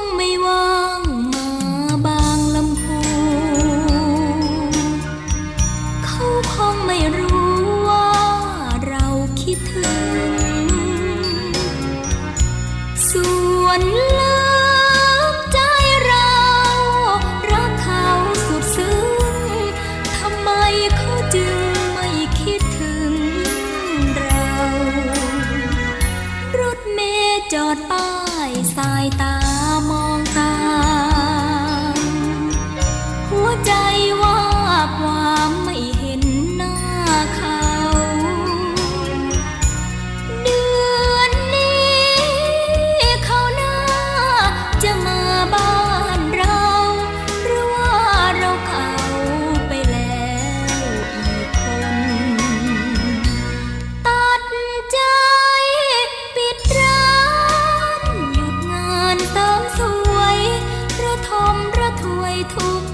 งไม่ว่างมาบางลำพูเขาคงไม่รู้ว่าเราคิดถึง ส่วน จอดป้ายสายตามองค่ ด้วยทุก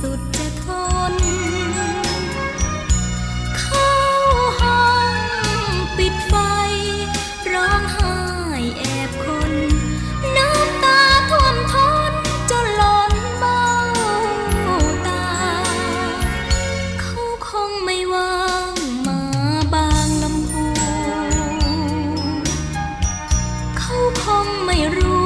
สุดจะทน เข้าห้องปิดไฟ ร้องไห้แอบคน น้ำตาท่วมท้นจนหล่นเบ้าตา เขาคงไม่ว่างมาบางลำพู เขาคงไม่รู้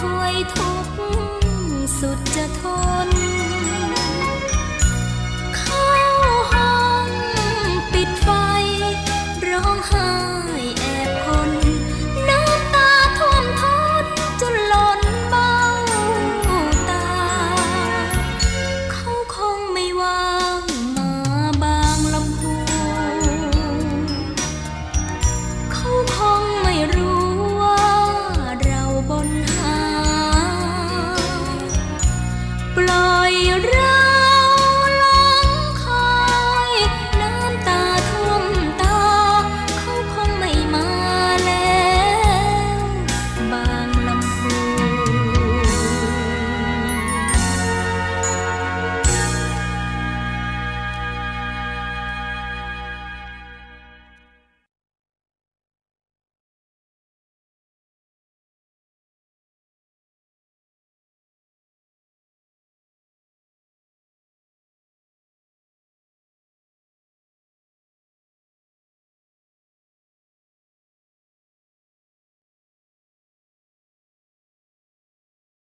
ถ้วยทุกสุดจะทน